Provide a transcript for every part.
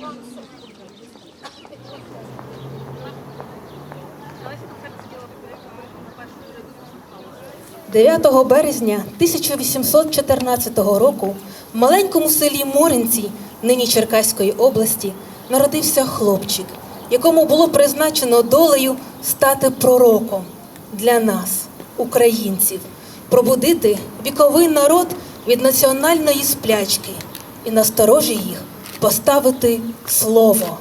– 9 березня 1814 року в маленькому селі Моринці, нині Черкаської області, народився хлопчик, якому було призначено долею стати пророком для нас, українців, пробудити віковий народ від національної сплячки і насторожі їх поставити слово.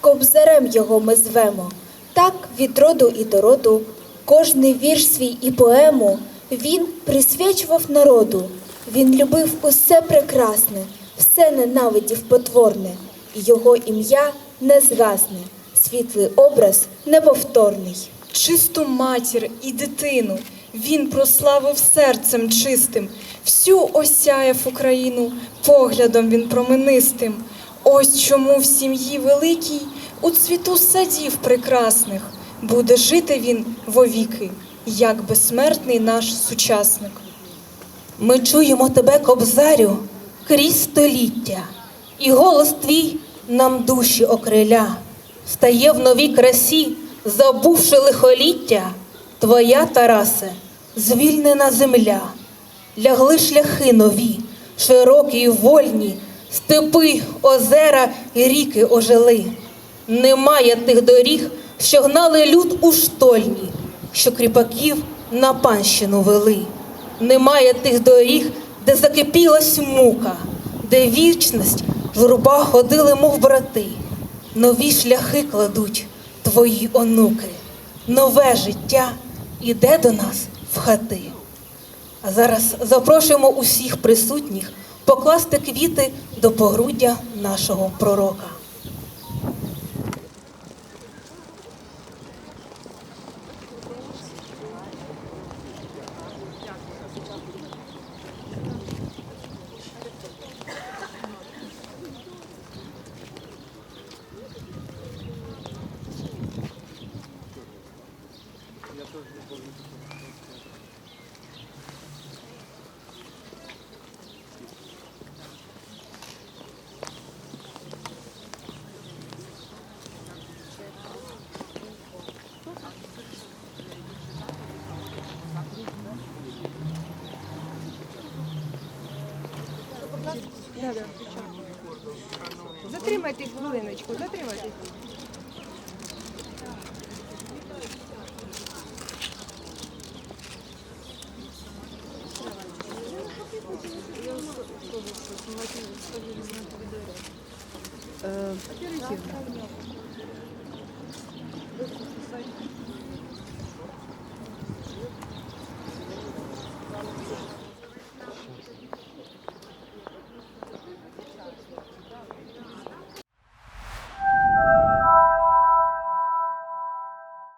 Кобзарем його ми звемо. Так від роду і до роду, кожний вірш свій і поему він присвячував народу. Він любив усе прекрасне, все ненавидів потворне, і його ім'я не згасне, світлий образ неповторний. чисту матір і дитину. Він прославив серцем чистим, всю осяяв Україну, поглядом він променистим. Ось чому в сім'ї великій, у цвіту садів прекрасних, буде жити він вовіки, як безсмертний наш сучасник. Ми чуємо тебе, кобзарю, крізь століття, і голос твій нам душі окриля, стає в новій красі, забувши лихоліття, твоя, Тарасе, звільнена земля, лягли шляхи нові, широкі й вольні, степи, озера і ріки ожили. Немає тих доріг, що гнали люд у штольні, що кріпаків на панщину вели. Немає тих доріг, де закипілась мука, де вічність журба ходили, мов брати. Нові шляхи кладуть твої онуки, нове життя іде до нас в хати. А зараз запрошуємо усіх присутніх покласти квіти до погруддя нашого пророка. Затримайтесь хвилиночку, затримайтесь. Оперативно.